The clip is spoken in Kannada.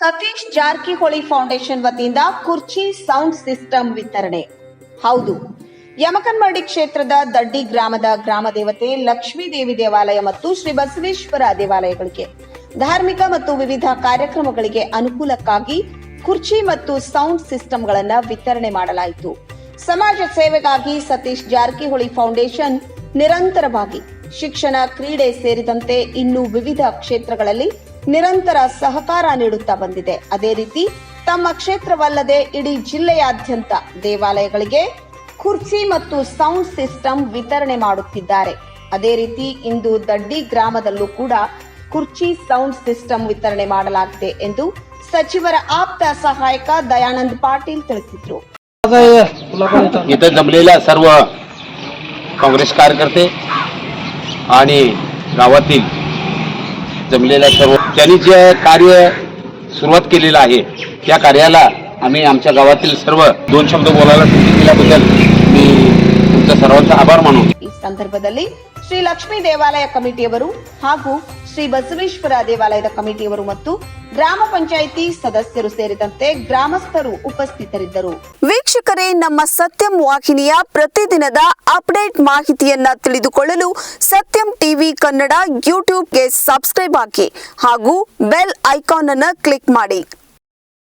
ಸತೀಶ್ ಜಾರಕಿಹೊಳಿ ಫೌಂಡೇಶನ್ ವತಿಯಿಂದ ಕುರ್ಚಿ ಸೌಂಡ್ ಸಿಸ್ಟಮ್ ವಿತರಣೆ. ಹೌದು ಯಮಕನ್ಮಡಿ ಕ್ಷೇತ್ರದ ದಡ್ಡಿ ಗ್ರಾಮದ ಗ್ರಾಮ ದೇವತೆ ಲಕ್ಷ್ಮೀ ದೇವಿ ದೇವಾಲಯ ಮತ್ತು ಶ್ರೀ ಬಸವೇಶ್ವರ ದೇವಾಲಯಗಳಿಗೆ ಧಾರ್ಮಿಕ ಮತ್ತು ವಿವಿಧ ಕಾರ್ಯಕ್ರಮಗಳಿಗೆ ಅನುಕೂಲಕ್ಕಾಗಿ ಕುರ್ಚಿ ಮತ್ತು ಸೌಂಡ್ ಸಿಸ್ಟಮ್ಗಳನ್ನು ವಿತರಣೆ ಮಾಡಲಾಯಿತು. ಸಮಾಜ ಸೇವೆಗಾಗಿ ಸತೀಶ್ ಜಾರಕಿಹೊಳಿ ಫೌಂಡೇಶನ್ ನಿರಂತರವಾಗಿ ಶಿಕ್ಷಣ, ಕ್ರೀಡೆ ಸೇರಿದಂತೆ ಇನ್ನು ವಿವಿಧ ಕ್ಷೇತ್ರಗಳಲ್ಲಿ ನಿರಂತರ ಸಹಕಾರ ನೀಡುತ್ತಾ ಬಂದಿದೆ ಅದೇ ರೀತಿ ತಮ್ಮ ಕ್ಷೇತ್ರವಲ್ಲದೆ ಇಡೀ ಜಿಲ್ಲೆಯಾದ್ಯಂತ ದೇವಾಲಯಗಳಿಗೆ ಕುರ್ಚಿ ಮತ್ತು ಸೌಂಡ್ ಸಿಸ್ಟಮ್ ವಿತರಣೆ ಮಾಡುತ್ತಿದ್ದಾರೆ ಅದೇ ರೀತಿ ಇಂದು ದಡ್ಡಿ ಗ್ರಾಮದಲ್ಲೂ ಕೂಡ ಕುರ್ಚಿ ಸೌಂಡ್ ಸಿಸ್ಟಮ್ ವಿತರಣೆ ಮಾಡಲಾಗಿದೆ ಎಂದು ಸಚಿವರ ಆಪ್ತ ಸಹಾಯಕ ದಯಾನಂದ್ ಪಾಟೀಲ್ ತಿಳಿಸಿದ್ರು इथं जमलेल्या सर्व काँग्रेस कार्यकर्ते आणि गावातील जमलेल्या सर्व त्यांनी जे कार्य सुरुवात केलेलं आहे त्या कार्याला आम्ही आमच्या गावातील सर्व दोन शब्द बोलायला संधी दिल्याबद्दल मी तुमचा सर्वांचा आभार मानू ಈ ಸಂದರ್ಭದಲ್ಲಿ ಶ್ರೀ ಲಕ್ಷ್ಮೀ ದೇವಾಲಯ ಕಮಿಟಿಯವರು ಹಾಗೂ ಶ್ರೀ ಬಸವೇಶ್ವರ ದೇವಾಲಯದ ಕಮಿಟಿಯವರು ಮತ್ತು ಗ್ರಾಮ ಪಂಚಾಯಿತಿ ಸದಸ್ಯರು ಸೇರಿದಂತೆ ಗ್ರಾಮಸ್ಥರು ಉಪಸ್ಥಿತರಿದ್ದರು. ವೀಕ್ಷಕರೇ, ನಮ್ಮ ಸತ್ಯಂ ವಾಹಿನಿಯ ಪ್ರತಿದಿನದ ಅಪ್ಡೇಟ್ ಮಾಹಿತಿಯನ್ನ ತಿಳಿದುಕೊಳ್ಳಲು ಸತ್ಯಂ ಟಿವಿ ಕನ್ನಡ ಯೂಟ್ಯೂಬ್ಗೆ ಸಬ್ಸ್ಕ್ರೈಬ್ ಹಾಕಿ ಹಾಗೂ ಬೆಲ್ ಐಕಾನ್ ಅನ್ನು ಕ್ಲಿಕ್ ಮಾಡಿ.